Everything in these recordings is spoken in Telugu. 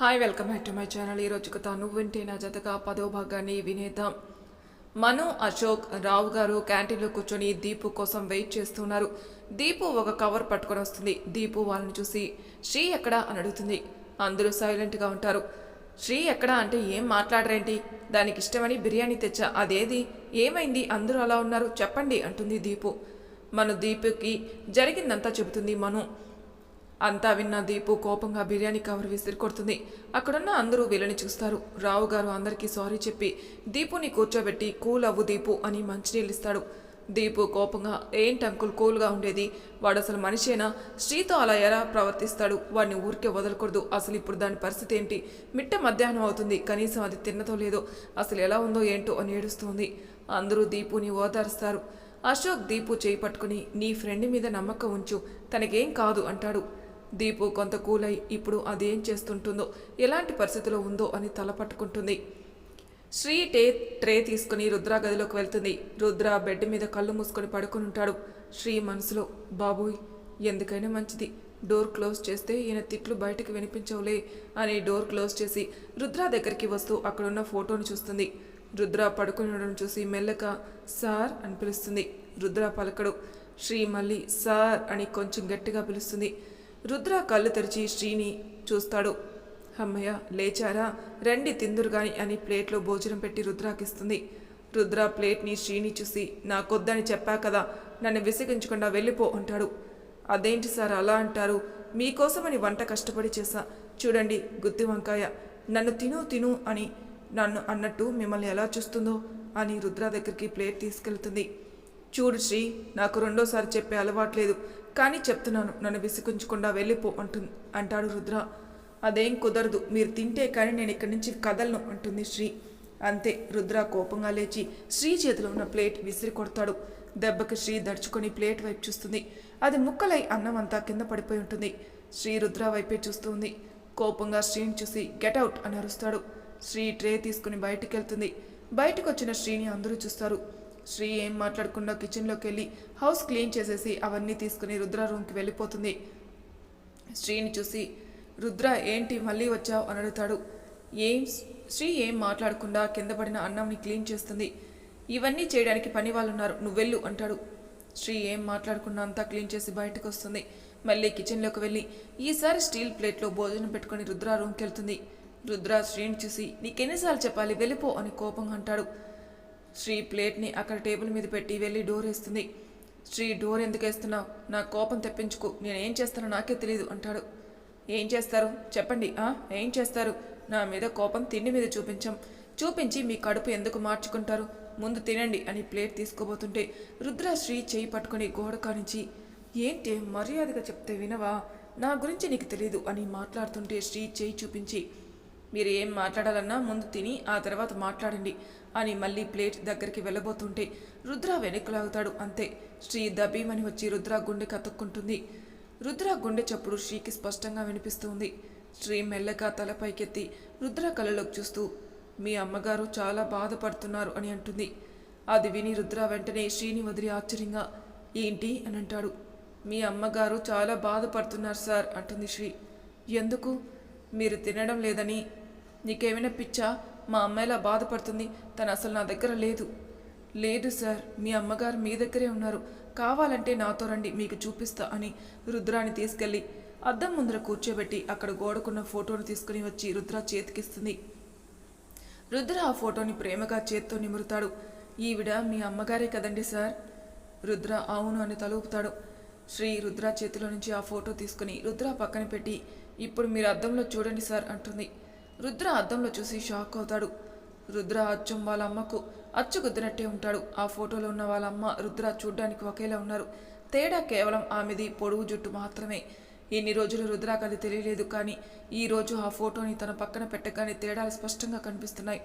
Hi welcome back to my channel ఈరోజు కథ వింటే నా జతగా పదో భాగాన్ని వినేద్దాం. మను అశోక్ రావు గారు క్యాంటీన్లో కూర్చొని దీపు కోసం వెయిట్ చేస్తున్నారు. దీపు ఒక కవర్ పట్టుకొని వస్తుంది. దీపు వాళ్ళని చూసి శ్రీ ఎక్కడా? అని అడుగుతుంది. అందరూ సైలెంట్గా ఉంటారు. శ్రీ ఎక్కడా అంటే ఏం మాట్లాడరేంటి? దానికి ఇష్టమని బిర్యానీ తెచ్చా? అదేది? ఏమైంది? అందరూ అలా ఉన్నారు. చెప్పండి అంటుంది దీపు. మన దీపుకి జరిగిందంతా చెబుతుంది మను. అంతా విన్న దీపు కోపంగా బిర్యానీ కవర్ విసిరి కొడుతుంది అక్కడున్న అందరూ వీళ్ళని చూస్తారు. రావు గారు అందరికీ సారీ చెప్పి దీపుని కూర్చోబెట్టి కూల్ అవ్వు దీపు అని మంచినీళ్ళు ఇస్తాడు. దీపు కోపంగా ఏంటి అంకుల్ కూల్గా ఉండేది? వాడు అసలు మనిషేనా? శ్రీతో అలా ఎలా ప్రవర్తిస్తాడు? వాడిని ఊరికే వదలకూడదు. అసలు ఇప్పుడు దాని పరిస్థితి ఏంటి? మిట్ట మధ్యాహ్నం అవుతుంది. కనీసం అది తిన్నదో లేదో అసలు ఎలా ఉందో ఏంటో అని ఏడుస్తుంది. అందరూ దీపుని ఓదారుస్తారు. అశోక్ దీపు చేయి పట్టుకుని నీ ఫ్రెండ్ మీద నమ్మకం ఉంచు. తనకేం కాదు అంటాడు. దీపు కొంత కూలై ఇప్పుడు అదేం చేస్తుంటుందో ఎలాంటి పరిస్థితిలో ఉందో అని తల పట్టుకుంటుంది. శ్రీ టే ట్రే తీసుకుని రుద్ర గదిలోకి వెళ్తుంది. రుద్ర బెడ్ మీద కళ్ళు మూసుకొని పడుకుని ఉంటాడు. శ్రీ మనసులో బాబోయ్ ఎందుకైనా మంచిది. డోర్ క్లోజ్ చేస్తే ఈయన తిట్లు బయటకు వినిపించవులే అని డోర్ క్లోజ్ చేసి రుద్ర దగ్గరికి వస్తూ అక్కడున్న ఫోటోని చూస్తుంది. రుద్ర పడుకుని ఉండడం చూసి మెల్లక సార్ అని పిలుస్తుంది. రుద్ర పలకడు. శ్రీ మళ్ళీ సార్ అని కొంచెం గట్టిగా పిలుస్తుంది. రుద్ర కళ్ళు తెరిచి శ్రీని చూస్తాడు. అమ్మయ్య లేచారా? రండి తిందురుగాని అని ప్లేట్లో భోజనం పెట్టి రుద్రాకిస్తుంది. రుద్ర ప్లేట్ని శ్రీని చూసి నాకొద్దని చెప్పా కదా నన్ను విసిగించకుండా వెళ్ళిపో అంటాడు. అదేంటి సార్ అలా అంటారు? మీకోసమని వంట కష్టపడి చేశా. చూడండి గుత్తి వంకాయ. నన్ను తిను తిను అని నన్ను అన్నట్టు మిమ్మల్ని ఎలా చూస్తుందో అని రుద్ర దగ్గరికి ప్లేట్ తీసుకెళ్తుంది. చూడు శ్రీ నాకు రెండోసారి చెప్పే అలవాట్లేదు. కానీ చెప్తున్నాను నన్ను విసుకుంచకుండా వెళ్ళిపో అంటుంది అంటాడు రుద్ర. అదేం కుదరదు మీరు తింటే కానీ నేను ఇక్కడి నుంచి కదలను అంటుంది శ్రీ. అంతే రుద్ర కోపంగా లేచి శ్రీ చేతిలో ఉన్న ప్లేట్ విసిరి కొడతాడు. దెబ్బకి శ్రీ దడుచుకొని ప్లేట్ వైపు చూస్తుంది. అది ముక్కలై అన్నం అంతా కింద పడిపోయి ఉంటుంది. శ్రీ రుద్ర వైపే చూస్తుంది. కోపంగా శ్రీని చూసి గెటౌట్ అని అరుస్తాడు. శ్రీ ట్రే తీసుకుని బయటికి వెళ్తుంది బయటకు వచ్చిన శ్రీని అందరూ చూస్తారు. శ్రీ ఏం మాట్లాడకుండా కిచెన్లోకి వెళ్ళి హౌస్ క్లీన్ చేసేసి అవన్నీ తీసుకుని రుద్ర రూమ్కి వెళ్ళిపోతుంది. శ్రీని చూసి రుద్ర ఏంటి మళ్ళీ వచ్చావు? అని అడుగుతాడు. ఏం శ్రీ ఏం మాట్లాడకుండా కింద పడిన అన్నంని క్లీన్ చేస్తుంది. ఇవన్నీ చేయడానికి పని వాళ్ళు ఉన్నారు నువ్వు వెళ్ళు అంటాడు. శ్రీ ఏం మాట్లాడకుండా అంతా క్లీన్ చేసి బయటకు వస్తుంది. మళ్ళీ కిచెన్లోకి వెళ్ళి ఈసారి స్టీల్ ప్లేట్లో భోజనం పెట్టుకొని రుద్ర రూమ్కి వెళ్తుంది. రుద్ర శ్రీని చూసి నీకెన్నిసార్లు చెప్పాలి? వెళ్ళిపో అని కోపంగా అంటాడు. శ్రీ ప్లేట్ని అక్కడ టేబుల్ మీద పెట్టి వెళ్ళి డోర్ వేస్తుంది. శ్రీ డోర్ ఎందుకు వేస్తున్నావు? నా కోపం తెప్పించుకో. నేనేం చేస్తానో నాకే తెలియదు అంటాడు. ఏం చేస్తారు? చెప్పండి. ఆ? ఏం చేస్తారు? నా మీద కోపం తిండి మీద చూపించాం. చూపించి మీ కడుపు ఎందుకు మార్చుకుంటారు? ముందు తినండి అని ప్లేట్ తీసుకోబోతుంటే రుద్ర శ్రీ చేయి పట్టుకుని గోడ కానించి ఏంటి మర్యాదగా చెప్తే వినవా? నా గురించి నీకు తెలియదు అని మాట్లాడుతుంటే శ్రీ చేయి చూపించి మీరు ఏం మాట్లాడాలన్నా ముందు తిని ఆ తర్వాత మాట్లాడండి. అని మళ్ళీ ప్లేట్ దగ్గరికి వెళ్ళబోతుంటే రుద్ర వెనక్కి లాగుతాడు అంతే. శ్రీ దబీమని వచ్చి రుద్ర గుండె కతుక్కుంటుంది. రుద్ర గుండె చప్పుడు శ్రీకి స్పష్టంగా వినిపిస్తుంది. శ్రీ మెల్లగా తల పైకెత్తి రుద్ర కళ్ళలోకి చూస్తూ మీ అమ్మగారు చాలా బాధపడుతున్నారు అని అంటుంది. అది విని రుద్ర వెంటనే శ్రీని వదిలి ఆశ్చర్యంగా ఏంటి? అని అంటాడు. మీ అమ్మగారు చాలా బాధపడుతున్నారు సార్ అంటుంది శ్రీ. ఎందుకు? మీరు తినడం లేదని? నీకేమైనా పిచ్చా? మా అమ్మాయిలా ఇలా బాధపడుతుంది. తను అసలు నా దగ్గర లేదు. లేదు సార్ మీ అమ్మగారు మీ దగ్గరే ఉన్నారు. కావాలంటే నాతో రండి మీకు చూపిస్తా అని రుద్రాని తీసుకెళ్ళి అద్దం ముందర కూర్చోబెట్టి అక్కడ గోడకున్న ఫోటోను తీసుకుని వచ్చి రుద్ర చేతికిస్తుంది. రుద్ర ఆ ఫోటోని ప్రేమగా చేత్తో నిమురుతాడు. ఈవిడ మీ అమ్మగారే కదండి సార్? రుద్ర అవును అని తలుపుతాడు. శ్రీ రుద్ర చేతిలో నుంచి ఆ ఫోటో తీసుకుని రుద్ర పక్కన పెట్టి ఇప్పుడు మీరు అద్దంలో చూడండి సార్ అంటుంది. రుద్ర అద్దంలో చూసి షాక్ అవుతాడు. రుద్ర అచ్చం వాళ్ళ అమ్మకు అచ్చు గుద్దినట్టే ఉంటాడు. ఆ ఫోటోలో ఉన్న వాళ్ళ అమ్మ రుద్ర చూడ్డానికి ఒకేలా ఉన్నారు. తేడా కేవలం ఆమెది పొడుగు జుట్టు మాత్రమే. ఇన్ని రోజులు రుద్రాకు అది తెలియలేదు కానీ ఈ రోజు ఆ ఫోటోని తన పక్కన పెట్టగానే తేడాలు స్పష్టంగా కనిపిస్తున్నాయి.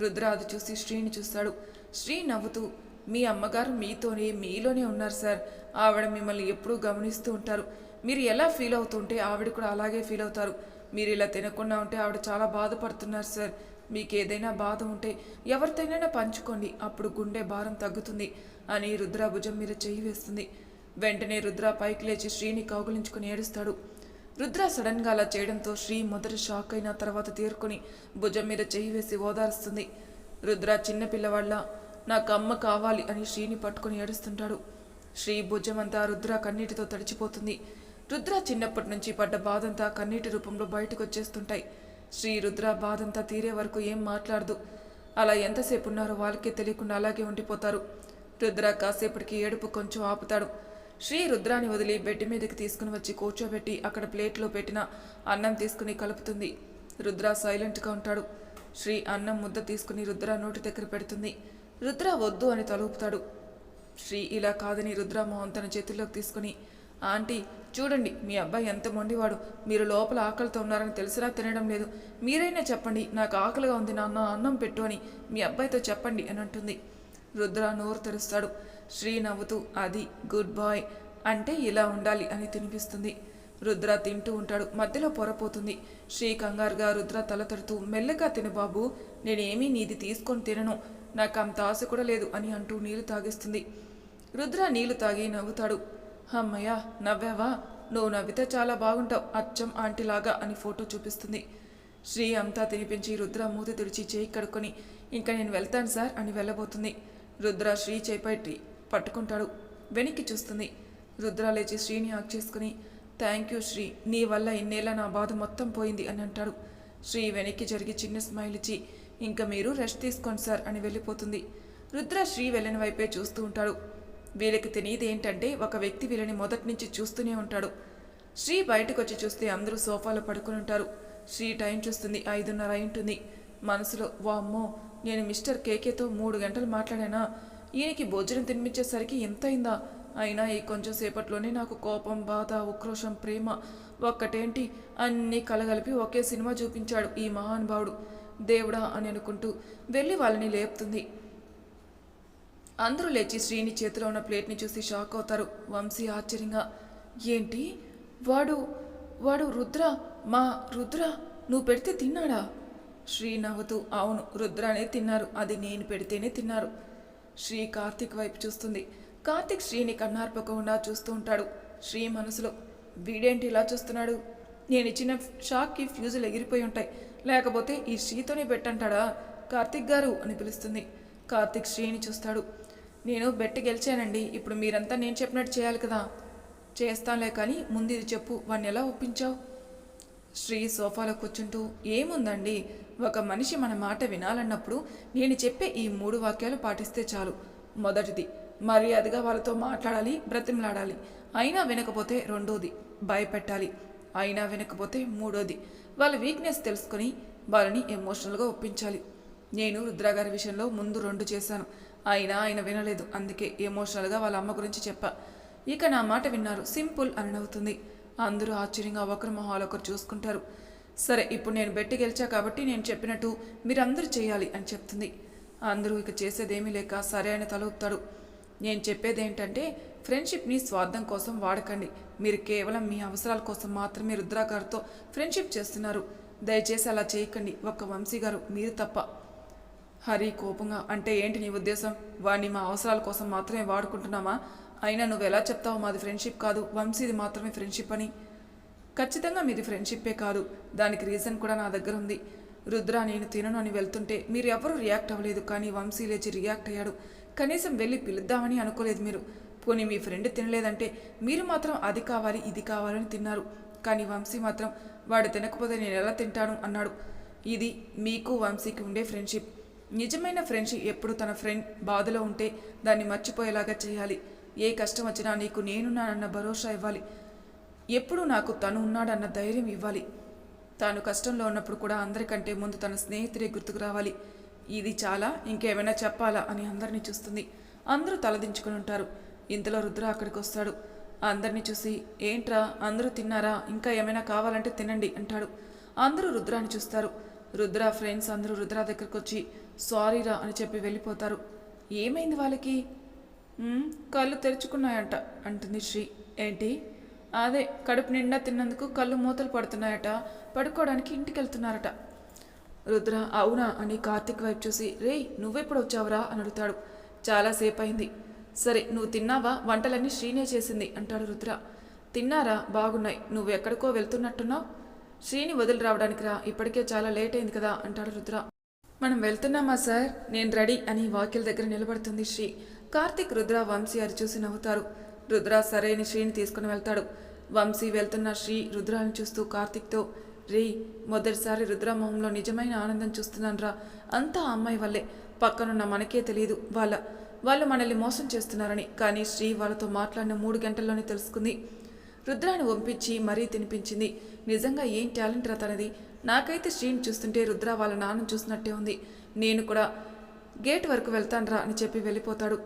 రుద్ర అది చూసి శ్రీని చూస్తాడు. శ్రీ నవ్వుతూ మీ అమ్మగారు మీతోనే మీలోనే ఉన్నారు సార్. ఆవిడ మిమ్మల్ని ఎప్పుడూ గమనిస్తూ ఉంటారు. మీరు ఎలా ఫీల్ అవుతుంటే ఆవిడ కూడా అలాగే ఫీల్ అవుతారు. మీరు ఇలా తినకుండా ఉంటే ఆవిడ చాలా బాధపడుతున్నారు సార్. మీకు ఏదైనా బాధ ఉంటే ఎవరితోనైనా పంచుకోండి. అప్పుడు గుండె భారం తగ్గుతుంది అని రుద్ర భుజం మీద చెయ్యి వేస్తుంది. వెంటనే రుద్ర పైకి లేచి శ్రీని కౌగులించుకుని ఏడుస్తాడు. రుద్ర సడన్గా అలా చేయడంతో శ్రీ మొదటి షాక్ అయిన తర్వాత తీరుకుని భుజం మీద చెయ్యి వేసి ఓదారుస్తుంది. రుద్ర చిన్నపిల్లవాళ్ళ నాకు అమ్మ కావాలి అని శ్రీని పట్టుకొని ఏడుస్తుంటాడు. శ్రీ భుజమంతా రుద్ర కన్నీటితో తడిచిపోతుంది. రుద్ర చిన్నప్పటి నుంచి పడ్డ బాధంతా కన్నీటి రూపంలో బయటకు వచ్చేస్తుంటాయి శ్రీ రుద్ర బాధంతా తీరే వరకు ఏం మాట్లాడదు. అలా ఎంతసేపు ఉన్నారో వాళ్ళకే తెలియకుండా అలాగే ఉండిపోతారు. రుద్ర కాసేపటికి ఏడుపు కొంచెం ఆపుతాడు. శ్రీ రుద్రాని వదిలి బెడ్ మీదకి తీసుకుని వచ్చి కూర్చోబెట్టి అక్కడ ప్లేట్లో పెట్టిన అన్నం తీసుకుని కలుపుతుంది. రుద్ర సైలెంట్గా ఉంటాడు. శ్రీ అన్నం ముద్ద తీసుకుని రుద్ర నోటి దగ్గర పెడుతుంది. రుద్ర వద్దు అని తలుపుతాడు. శ్రీ ఇలా కాదని రుద్రమోహన్ తన చేతుల్లోకి తీసుకుని ఆంటీ చూడండి మీ అబ్బాయి ఎంత మొండివాడు. మీరు లోపల ఆకలితో ఉన్నారని తెలిసినా తినడం లేదు. మీరైనా చెప్పండి నాకు ఆకలిగా ఉంది నాన్న అన్నం పెట్టు అని మీ అబ్బాయితో చెప్పండి అని అంటుంది. రుద్ర నోరు తెరుస్తాడు. శ్రీ నవ్వుతూ అది గుడ్ బాయ్. అంటే ఇలా ఉండాలి అని తినిపిస్తుంది. రుద్ర తింటూ ఉంటాడు. మధ్యలో పొరపోతుంది. శ్రీ కంగారుగా రుద్ర తల తడుతూ మెల్లగా తిను బాబు నేనేమీ నీది తీసుకొని తినను. నాకు అంత ఆశ కూడా లేదు అని అంటూ నీళ్ళు తాగిస్తుంది. రుద్ర నీళ్ళు తాగి నవ్వుతాడు. అమ్మయ్యా నవ్వావా? నువ్వు నవ్వితే చాలా బాగుంటావు అచ్చం ఆంటీలాగా అని ఫోటో చూపిస్తుంది. శ్రీ అంతా తినిపించి రుద్ర మూతి తుడిచి చేయి కడుక్కొని ఇంకా నేను వెళ్తాను సార్ అని వెళ్ళబోతుంది. రుద్ర శ్రీ చేపట్టి పట్టుకుంటాడు. వెనక్కి చూస్తుంది. రుద్ర లేచి శ్రీని ఆక్ చేసుకుని థ్యాంక్ యూ శ్రీ నీ వల్ల ఇన్నేళ్ళ నా బాధ మొత్తం పోయింది అని అంటాడు. శ్రీ వెనక్కి జరిగి చిన్న స్మైల్ ఇచ్చి ఇంకా మీరు రెస్ట్ తీసుకోండి సార్ అని వెళ్ళిపోతుంది. రుద్ర శ్రీ వెళ్ళిన వైపే చూస్తూ ఉంటాడు. వీళ్ళకి తెలియదు ఏంటంటే ఒక వ్యక్తి వీళ్ళని మొదటి నుంచి చూస్తూనే ఉంటాడు. శ్రీ బయటకు వచ్చి చూస్తే అందరూ సోఫాలో పడుకుని ఉంటారు. శ్రీ టైం చూస్తుంది ఐదున్నర అయి ఉంటుంది మనసులో వామ్మో నేను మిస్టర్ కేకేతో మూడు గంటలు మాట్లాడానా? ఈయనకి భోజనం తినిపించేసరికి ఎంత అయిందా? అయినా ఈ కొంచెం సేపట్లోనే నాకు కోపం బాధ ఉక్రోషం ప్రేమ ఒక్కటేంటి? అన్నీ కలగలిపి ఒకే సినిమా చూపించాడు ఈ మహానుభావుడు. దేవుడా అని అనుకుంటూ వెళ్ళి వాళ్ళని లేపుతుంది. అందరూ లేచి శ్రీని చేతిలో ఉన్న ప్లేట్ని చూసి షాక్ అవుతారు. వంశీ ఆశ్చర్యంగా ఏంటి? వాడు వాడు రుద్ర మా రుద్ర నువ్వు పెడితే తిన్నాడా? శ్రీ నవ్వుతూ అవును రుద్రనే తిన్నారు. అది నేను పెడితేనే తిన్నారు. శ్రీ కార్తీక్ వైపు చూస్తుంది. కార్తీక్ శ్రీని కన్నార్పకుండా చూస్తూ ఉంటాడు. శ్రీ మనసులో వీడేంటి ఇలా చూస్తున్నాడు? నేను ఇచ్చిన షాక్కి ఫ్యూజులు ఎగిరిపోయి ఉంటాయి. లేకపోతే ఈ శ్రీతోనే పెట్టంటాడా? కార్తిక్ గారు అని పిలుస్తుంది. కార్తీక్ శ్రీని చూస్తాడు. నేను బెట్ గెలిచానండి. ఇప్పుడు మీరంతా నేను చెప్పినట్టు చేయాలి కదా. చేస్తానులే కానీ ముందు ఇది చెప్పు. వాడిని ఎలా ఒప్పించావు? శ్రీ సోఫాలో కూర్చుంటూ ఏముందండి? ఒక మనిషి మన మాట వినాలన్నప్పుడు నేను చెప్పే ఈ మూడు వాక్యాలు పాటిస్తే చాలు. మొదటిది మర్యాదగా వాళ్ళతో మాట్లాడాలి బ్రతిమలాడాలి. అయినా వినకపోతే రెండోది భయపెట్టాలి. అయినా వినకపోతే మూడోది వాళ్ళ వీక్నెస్ తెలుసుకొని వాళ్ళని ఎమోషనల్గా ఒప్పించాలి. నేను రుద్రాగారి విషయంలో ముందు రెండు చేశాను. అయినా ఆయన వినలేదు. అందుకే ఎమోషనల్గా వాళ్ళ అమ్మ గురించి చెప్పా. ఇక నా మాట విన్నారు. సింపుల్ అని నవ్వుతుంది. అందరూ ఆశ్చర్యంగా ఒకరు మొహాలు ఒకరు చూసుకుంటారు. సరే ఇప్పుడు నేను బెట్టి గెలిచా కాబట్టి నేను చెప్పినట్టు మీరందరూ చేయాలి అని చెప్తుంది. అందరూ ఇక చేసేదేమీ లేక సరే అని తలూపుతాడు నేను చెప్పేది ఏంటంటే ఫ్రెండ్షిప్ని స్వార్థం కోసం వాడకండి. మీరు కేవలం మీ అవసరాల కోసం మాత్రమే రుద్రాగారితో ఫ్రెండ్షిప్ చేస్తున్నారు. దయచేసి అలా చేయకండి. ఒక్క వంశీ గారు మీరు తప్ప. హరి కోపంగా అంటే ఏంటి నీ ఉద్దేశం? వాడిని మా అవసరాల కోసం మాత్రమే వాడుకుంటున్నామా అయినా నువ్వు ఎలా చెప్తావు మాది ఫ్రెండ్షిప్ కాదు వంశీది మాత్రమే ఫ్రెండ్షిప్ అని? ఖచ్చితంగా మీది ఫ్రెండ్షిప్పే కాదు. దానికి రీజన్ కూడా నా దగ్గర ఉంది. రుద్ర నేను తినను అని వెళ్తుంటే మీరు ఎవరూ రియాక్ట్ అవ్వలేదు కానీ వంశీ లేచి రియాక్ట్ అయ్యాడు. కనీసం వెళ్ళి పిలుద్దామని అనుకోలేదు మీరు. పోనీ మీ ఫ్రెండ్ తినలేదంటే మీరు మాత్రం అది కావాలి ఇది కావాలని తిన్నారు. కానీ వంశీ మాత్రం వాడు తినకపోతే నేను ఎలా తింటాను? అన్నాడు. ఇది మీకు వంశీకి ఉండే ఫ్రెండ్షిప్. నిజమైన ఫ్రెండ్షిప్ ఎప్పుడు తన ఫ్రెండ్ బాధలో ఉంటే దాన్ని మర్చిపోయేలాగా చేయాలి. ఏ కష్టం వచ్చినా నీకు నేనున్నానన్న భరోసా ఇవ్వాలి. ఎప్పుడు నాకు తను ఉన్నాడన్న ధైర్యం ఇవ్వాలి. తాను కష్టంలో ఉన్నప్పుడు కూడా అందరికంటే ముందు తన స్నేహితుడే గుర్తుకు రావాలి. ఇది చాలా ఇంకేమైనా చెప్పాలా అని అందరినీ చూస్తుంది. అందరూ తలదించుకుని ఉంటారు. ఇంతలో రుద్ర అక్కడికి వస్తాడు. అందరినీ చూసి ఏంట్రా అందరూ తిన్నారా? ఇంకా ఏమైనా కావాలంటే తినండి అంటాడు. అందరూ రుద్రాని చూస్తారు. రుద్ర ఫ్రెండ్స్ అందరూ రుద్ర దగ్గరకు వచ్చి సారీరా అని చెప్పి వెళ్ళిపోతారు. ఏమైంది వాళ్ళకి? కళ్ళు తెరుచుకున్నాయంట అంటుంది శ్రీ. ఏంటి? అదే కడుపు నిండా తిన్నందుకు కళ్ళు మూతలు పడుతున్నాయట. పడుకోవడానికి ఇంటికి వెళ్తున్నారట రుద్ర అవునా? అని కార్తిక్ వైపు చూసి. రే నువ్వెప్పుడు వచ్చావురా? అని అడుగుతాడు. చాలాసేపు అయింది సరే నువ్వు తిన్నావా? వంటలన్నీ శ్రీనే చేసింది అంటాడు రుద్ర. తిన్నారా? బాగున్నాయి. నువ్వు ఎక్కడికో వెళ్తున్నట్టున్నావు? శ్రీని వదిలి రావడానికి రా. ఇప్పటికే చాలా లేట్ అయింది కదా అంటాడు రుద్ర. మనం వెళ్తున్నామా సార్? నేను రెడీ అని వాకిల్ దగ్గర నిలబడుతుంది శ్రీ. కార్తిక్ రుద్ర వంశీ అది చూసి నవ్వుతారు. రుద్ర సరైన శ్రీని తీసుకుని వెళ్తాడు. వంశీ వెళ్తున్న శ్రీ రుద్రాన్ని చూస్తూ కార్తిక్తో రే మొదటిసారి రుద్ర మొహంలో నిజమైన ఆనందం చూస్తున్నాను రా. అంతా ఆ అమ్మాయి వల్లే. పక్కనున్న మనకే తెలియదు వాళ్ళ. వాళ్ళు మనల్ని మోసం చేస్తున్నారని. కానీ శ్రీ వాళ్ళతో మాట్లాడిన మూడు గంటల్లోనే తెలుసుకుంది. రుద్రాన్ని వంపించి మరీ తినిపించింది. నిజంగా ఏం టాలెంట్ రా తనది? నాకైతే శ్రీని చూస్తుంటే రుద్ర వాళ్ళ నాన్న చూసినట్టే ఉంది. నేను కూడా గేట్ వరకు వెళ్తానురా అని చెప్పి వెళ్ళిపోతాడు.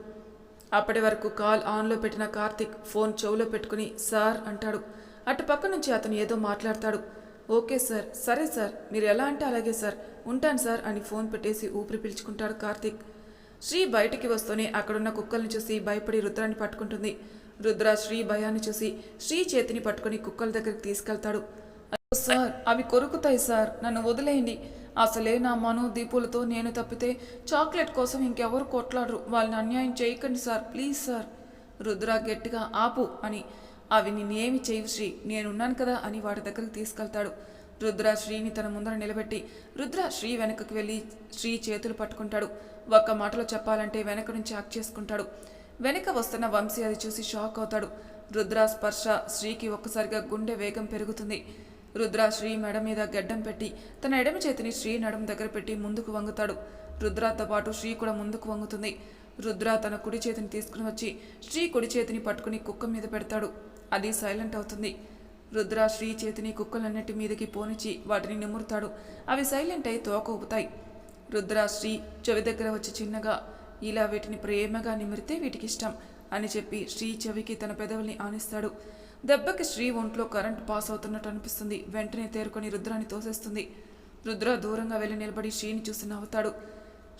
అప్పటి వరకు కాల్ ఆన్లో పెట్టిన కార్తిక్ ఫోన్ చెవులో పెట్టుకుని సార్ అంటాడు. అటు పక్క నుంచి అతను ఏదో మాట్లాడతాడు. ఓకే సార్ సరే సార్ మీరు ఎలా అంటే అలాగే సార్ ఉంటాను సార్ అని ఫోన్ పెట్టేసి ఊపిరి పీల్చుకుంటాడు కార్తిక్. శ్రీ బయటికి వస్తూనే అక్కడున్న కుక్కల్ని చూసి భయపడి రుద్రాన్ని పట్టుకుంటుంది. రుద్ర శ్రీ భయాన్ని చూసి శ్రీ చేతిని పట్టుకుని కుక్కల దగ్గరికి తీసుకెళ్తాడు. సార్ అవి కొరుకుతాయి సార్. నన్ను వదిలేయండి. అసలే నా మను దీపులతో నేను తప్పితే చాక్లెట్ కోసం ఇంకెవరు కొట్లాడరు. వాళ్ళని అన్యాయం చేయకండి సార్. Please sir. రుద్ర గట్టిగా ఆపు అని. అవి నిన్నేమి చేయవు శ్రీ. నేనున్నాను కదా అని వాటి దగ్గరికి తీసుకెళ్తాడు. రుద్ర శ్రీని తన ముందర నిలబెట్టి రుద్ర శ్రీ వెనకకు వెళ్ళి శ్రీ చేతులు పట్టుకుంటాడు. ఒక్క మాటలో చెప్పాలంటే వెనక నుంచి యాక్ట్ చేసుకుంటాడు. వెనక వస్తున్న వంశీ అది చూసి షాక్ అవుతాడు. రుద్ర స్పర్శ శ్రీకి ఒక్కసారిగా గుండె వేగం పెరుగుతుంది. రుద్ర శ్రీ మెడ మీద గడ్డం పెట్టి తన ఎడమ చేతిని శ్రీ నడుం దగ్గర పెట్టి ముందుకు వంగుతాడు. రుద్రతో పాటు శ్రీ కూడా ముందుకు వంగుతుంది. రుద్ర తన కుడి చేతిని తీసుకుని వచ్చి శ్రీ కుడి చేతిని పట్టుకుని కుక్క మీద పెడతాడు. అది సైలెంట్ అవుతుంది. రుద్ర శ్రీ చేతిని కుక్కలన్నిటి మీదకి పోనిచి వాటిని నిమురుతాడు. అవి సైలెంట్ అయి తోక ఊపుతాయి. రుద్ర శ్రీ చెవి దగ్గర వచ్చి చిన్నగా ఇలా వీటిని ప్రేమగా నిమిరితే వీటికి ఇష్టం అని చెప్పి శ్రీ చెవికి తన పెదవుల్ని ఆనిస్తాడు. దెబ్బకి శ్రీ ఒంట్లో కరెంట్ పాస్ అవుతున్నట్టు అనిపిస్తుంది. వెంటనే తేరుకొని రుద్రాన్ని తోసేస్తుంది. రుద్ర దూరంగా వెళ్ళి నిలబడి శ్రీని చూసి నవ్వుతాడు.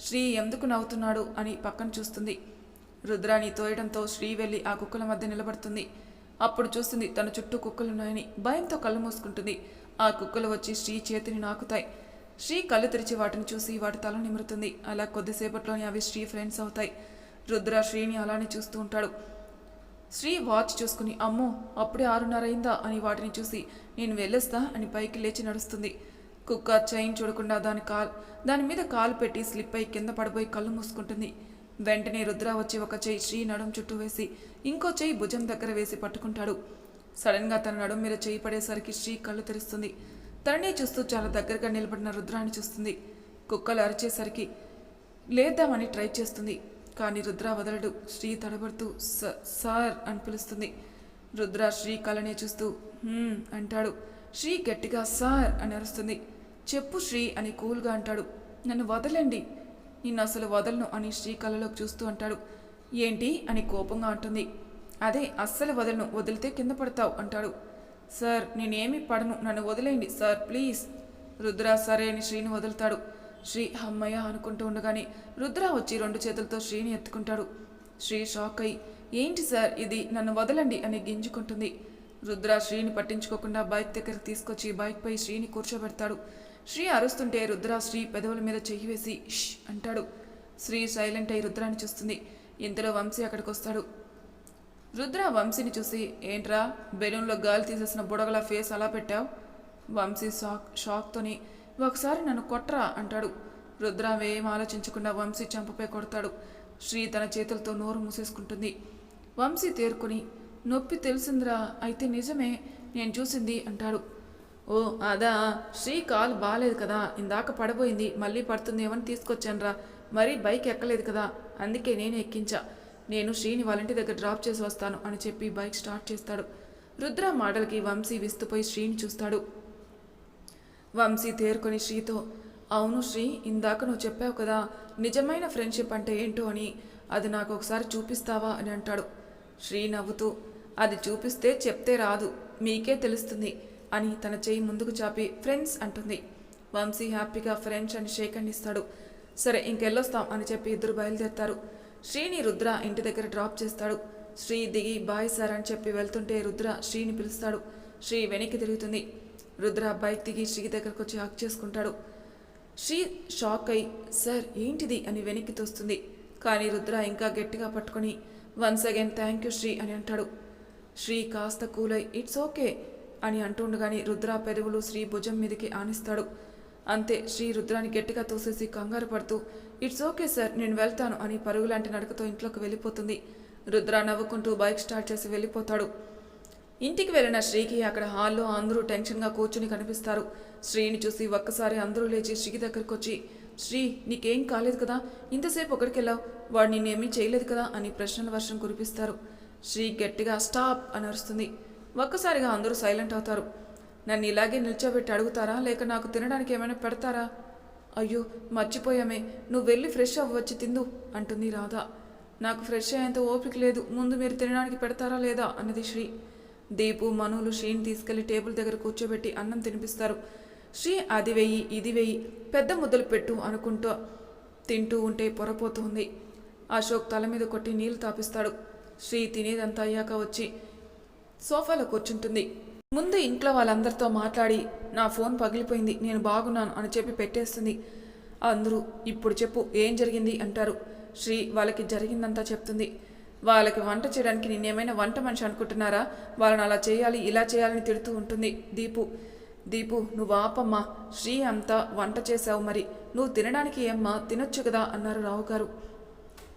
శ్రీ ఎందుకు నవ్వుతున్నాడు అని పక్కన చూస్తుంది. రుద్రాని తోయడంతో శ్రీ వెళ్ళి ఆ కుక్కల మధ్య నిలబడుతుంది. అప్పుడు చూస్తుంది తన చుట్టూ కుక్కలున్నాయని భయంతో కళ్ళు మూసుకుంటుంది. ఆ కుక్కలు వచ్చి శ్రీ చేతిని నాకుతాయి. శ్రీ కళ్ళు తెరిచి వాటిని చూసి వాటి తల నిమురుతుంది. అలా కొద్దిసేపట్లోనే అవి శ్రీ ఫ్రెండ్స్ అవుతాయి. రుద్ర శ్రీని అలానే చూస్తూ ఉంటాడు. శ్రీ వాచ్ చూసుకుని అమ్మో అప్పుడే ఆరున్నర అయిందా అని వాటిని చూసి నేను వెళ్ళొస్తా అని పైకి లేచి నడుస్తుంది. కుక్క చైన్ చూడకుండా దాని కాల్ దాని మీద కాలు పెట్టి స్లిప్ అయి కింద పడిపోయి కళ్ళు మూసుకుంటుంది. వెంటనే రుద్ర వచ్చి ఒక చెయ్యి శ్రీ నడుం చుట్టూ వేసి ఇంకో చెయ్యి భుజం దగ్గర వేసి పట్టుకుంటాడు. సడన్గా తన నడుం మీద చేయి పడేసరికి శ్రీ కళ్ళు తెరుస్తుంది. తననే చూస్తూ చాలా దగ్గరగా నిలబడిన రుద్రాన్ని చూస్తుంది. కుక్కలు అరిచేసరికి లేద్దామని ట్రై చేస్తుంది. కానీ రుద్ర వదలడు. శ్రీ తడబడుతూ "స- సార్ అని పిలుస్తుంది. రుద్ర శ్రీ కళనే చూస్తూ అంటాడు. శ్రీ గట్టిగా సార్ అని అరుస్తుంది. చెప్పు శ్రీ అని కూల్గా అంటాడు. నన్ను వదలండి. నిన్ను అసలు వదలను అని శ్రీ కళలోకి చూస్తూ అంటాడు. ఏంటి? అని కోపంగా అంటుంది. అదే అస్సలు వదలను. వదిలితే కింద పడతావు అంటాడు. సార్ నేనేమి పడను. నన్ను వదిలేయండి. Sir please. రుద్ర సరే అని శ్రీని వదులుతాడు. శ్రీ అమ్మయ్య అనుకుంటూ ఉండగానే రుద్ర వచ్చి రెండు చేతులతో శ్రీని ఎత్తుకుంటాడు. శ్రీ షాక్ అయి ఏంటి సార్ ఇది? నన్ను వదలండి అని గింజుకుంటుంది. రుద్ర శ్రీని పట్టించుకోకుండా బైక్ దగ్గరికి తీసుకొచ్చి బైక్ పై శ్రీని కూర్చోబెడతాడు. శ్రీ అరుస్తుంటే రుద్ర శ్రీ పెదవుల మీద చెయ్యి వేసి ష్ అంటాడు. శ్రీ సైలెంట్ అయి రుద్రాన్ని చూస్తుంది. ఇంతలో వంశీ అక్కడికి వస్తాడు రుద్ర వంశీని చూసి ఏంట్రా బెలూన్లో గాలి తీసేసిన బుడగల ఫేస్ అలా పెట్టావు? వంశీ షాక్ షాక్తోని ఒకసారి నన్ను కొట్రా అంటాడు. రుద్ర ఏం ఆలోచించకుండా వంశీ చంపపై కొడతాడు. శ్రీ తన చేతులతో నోరు మూసేసుకుంటుంది. వంశీ తేరుకుని నొప్పి తెలిసిందిరా అయితే నిజమే నేను చూసింది అంటాడు. ఓ అదా శ్రీ కాలు బాగాలేదు కదా ఇందాక పడబోయింది మళ్ళీ పడుతుందేమని తీసుకొచ్చానురా. మరీ బైక్ ఎక్కలేదు కదా అందుకే నేను ఎక్కించా. నేను శ్రీని వాళ్ళంటి దగ్గర డ్రాప్ చేసి వస్తాను అని చెప్పి బైక్ స్టార్ట్ చేస్తాడు. రుద్ర మాటలకి వంశీ విస్తుపోయి శ్రీని చూస్తాడు. వంశీ తేరుకొని శ్రీతో అవును శ్రీ ఇందాక నువ్వు చెప్పావు కదా నిజమైన ఫ్రెండ్షిప్ అంటే ఏంటో అని అది నాకు ఒకసారి చూపిస్తావా? అని అంటాడు. శ్రీ నవ్వుతూ అది చూపిస్తే చెప్తే రాదు మీకే తెలుస్తుంది అని తన చేయి ముందుకు చాపి ఫ్రెండ్స్ అంటుంది. వంశీ హ్యాపీగా ఫ్రెండ్స్ అని షేక్ అండ్ ఇస్తాడు. సరే ఇంకెళ్ళొస్తాం అని చెప్పి ఇద్దరు బయలుదేరుతారు. శ్రీని రుద్ర ఇంటి దగ్గర డ్రాప్ చేస్తాడు. శ్రీ దిగి బాయ్ సార్ అని చెప్పి వెళ్తుంటే రుద్ర శ్రీని పిలుస్తాడు. శ్రీ వెనక్కి తిరుగుతుంది. రుద్ర బైక్ దిగి శ్రీ దగ్గరకు వచ్చి హక్ చేసుకుంటాడు. శ్రీ షాక్ అయి సార్ ఏంటిది? అని వెనక్కి తోస్తుంది. కానీ రుద్ర ఇంకా గట్టిగా పట్టుకొని once again thank you Sri అని అంటాడు. శ్రీ కాస్త కూలై ఇట్స్ ఓకే అని అంటుండగానే రుద్ర పెదవులు శ్రీ భుజం మీదకి ఆనిస్తాడు. అంతే శ్రీ రుద్రాన్ని గట్టిగా తోసేసి కంగారు పడుతూ ఇట్స్ ఓకే సార్ నేను వెళ్తాను అని పరుగులాంటి నడకతో ఇంట్లోకి వెళ్ళిపోతుంది. రుద్ర నవ్వుకుంటూ బైక్ స్టార్ట్ చేసి వెళ్ళిపోతాడు. ఇంటికి వెళ్ళిన శ్రీకి అక్కడ హాల్లో అందరూ టెన్షన్గా కూర్చుని కనిపిస్తారు. శ్రీని చూసి ఒక్కసారి అందరూ లేచి శ్రీకి దగ్గరకు వచ్చి శ్రీ నీకేం కాలేదు కదా? ఇంతసేపు ఒకడికి వెళ్ళావు? వాడు నిన్నేమీ చేయలేదు కదా? అని ప్రశ్నల వర్షం కురిపిస్తారు. శ్రీ గట్టిగా స్టాప్ అని అరుస్తుంది. ఒక్కసారిగా అందరూ సైలెంట్ అవుతారు. నన్ను ఇలాగే నిల్చోబెట్టి అడుగుతారా? లేక నాకు తినడానికి ఏమైనా పెడతారా? అయ్యో మర్చిపోయామే. నువ్వు వెళ్ళి ఫ్రెష్ అవ్వచ్చి తిందు అంటుంది రాధ. నాకు ఫ్రెష్ అయ్యేంత ఓపిక లేదు. ముందు మీరు తినడానికి పెడతారా లేదా? అన్నది శ్రీ. దీపు మనులు శ్రీని తీసుకెళ్ళి టేబుల్ దగ్గర కూర్చోబెట్టి అన్నం తినిపిస్తారు. శ్రీ అది వెయ్యి ఇది వెయ్యి పెద్ద ముద్దలు పెట్టు అనుకుంటూ తింటూ ఉంటే పొరపోతుంది. అశోక్ తల మీద కొట్టి నీళ్ళు తాపిస్తాడు. శ్రీ తినేదంతా అయ్యాక వచ్చి సోఫాలో కూర్చుంటుంది. ముందు ఇంట్లో వాళ్ళందరితో మాట్లాడి నా ఫోన్ పగిలిపోయింది నేను బాగున్నాను అని చెప్పి పెట్టేస్తుంది. అందరూ ఇప్పుడు చెప్పు ఏం జరిగింది? అంటారు. శ్రీ వాళ్ళకి జరిగిందంతా చెప్తుంది. వాళ్ళకి వంట చేయడానికి నేనేమైనా వంట మనిషి అనుకుంటున్నారా? వాళ్ళని అలా చేయాలి ఇలా చేయాలని తిడుతూ ఉంటుంది దీపు. దీపు నువ్వు ఆపమ్మా. శ్రీ అంతా వంట చేశావు మరి. నువ్వు తినడానికి ఏమ్మా? తినొచ్చు కదా అన్నారు రావు గారు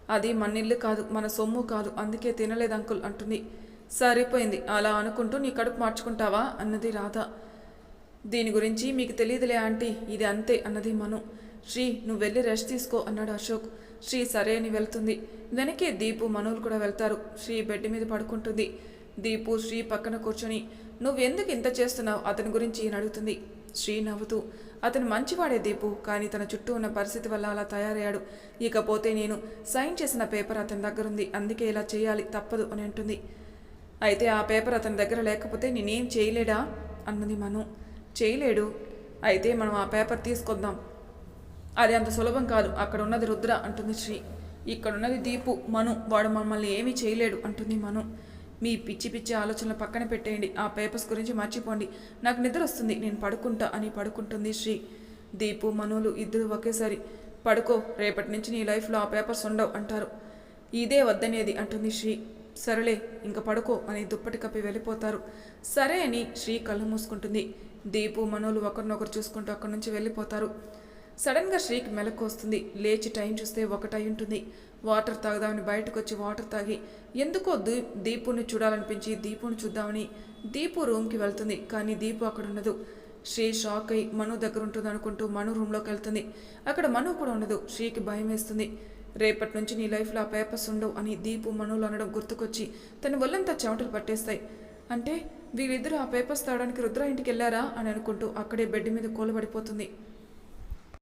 అది మన ఇల్లు కాదు మన సొమ్ము కాదు. అందుకే తినలేదు అంకుల్ అంటుంది. సరిపోయింది. అలా అనుకుంటూ నీ కడుపు మార్చుకుంటావా? అన్నది రాధ. దీని గురించి మీకు తెలియదులే ఆంటీ. ఇది అంతే అన్నది మను. శ్రీ నువ్వు వెళ్ళి రెస్ట్ తీసుకో అన్నాడు అశోక్. శ్రీ సరే అని వెళ్తుంది. వెనకే దీపు మనువులు కూడా వెళ్తారు. శ్రీ బెడ్ మీద పడుకుంటుంది. దీపు శ్రీ పక్కన కూర్చొని నువ్వెందుకు ఇంత చేస్తున్నావు? అతని గురించి ఈయన అడుగుతుంది. శ్రీ నవ్వుతూ అతను మంచివాడే దీపు కానీ తన చుట్టూ ఉన్న పరిస్థితి వల్ల అలా తయారయ్యాడు. ఇకపోతే నేను సైన్ చేసిన పేపర్ అతని దగ్గరుంది. అందుకే ఇలా చేయాలి తప్పదు అని అంటుంది. అయితే ఆ పేపర్ అతని దగ్గర లేకపోతే నేనేం చేయలేడా? అన్నది మను. చేయలేడు. అయితే మనం ఆ పేపర్ తీసుకొద్దాం. అది అంత సులభం కాదు. అక్కడ ఉన్నది రుద్ర అంటుంది శ్రీ. ఇక్కడ ఉన్నది దీపు మను. వాడు మమ్మల్ని ఏమీ చేయలేడు అంటుంది మను. మీ పిచ్చి పిచ్చి ఆలోచనలు పక్కన పెట్టేయండి. ఆ పేపర్స్ గురించి మర్చిపోండి. నాకు నిద్ర వస్తుంది. నేను పడుకుంటా అని పడుకుంటుంది శ్రీ. దీపు మనులు ఇద్దరు ఒకేసారి. పడుకో రేపటి నుంచి నీ లైఫ్లో ఆ పేపర్స్ ఉండవు అంటారు. ఇదే వద్దనేది అంటుంది శ్రీ. సరేలే ఇంక పడుకో అని దుప్పటి కప్పి వెళ్ళిపోతారు. సరే అని శ్రీ కళ్ళు మూసుకుంటుంది. దీపు మనోలు ఒకరినొకరు చూసుకుంటూ అక్కడి నుంచి వెళ్ళిపోతారు. సడన్గా శ్రీకి మెలకు వస్తుంది లేచి టైం చూస్తే ఒకటై ఉంటుంది. వాటర్ తాగుదామని బయటకు వచ్చి వాటర్ తాగి ఎందుకో దీ దీపుని చూడాలనిపించి దీపుని చూద్దామని దీపు రూమ్కి వెళ్తుంది. కానీ దీపు అక్కడ ఉండదు శ్రీ షాక్ అయి మను దగ్గర ఉంటుంది అనుకుంటూ మను రూమ్లోకి వెళ్తుంది. అక్కడ మను కూడా ఉండదు. శ్రీకి భయం వేస్తుంది రేపటి నుంచి నీ లైఫ్లో ఆ పేపర్స్ ఉండవు అని దీపు మనులు అనడం గుర్తుకొచ్చి తన ఒళ్ళంతా చెమటలు పట్టేస్తాయి. అంటే వీళ్ళిద్దరూ ఆ పేపర్స్ తాగడానికి రుద్ర ఇంటికి వెళ్ళారా అని అనుకుంటూ అక్కడే బెడ్ మీద కూలబడిపోతుంది.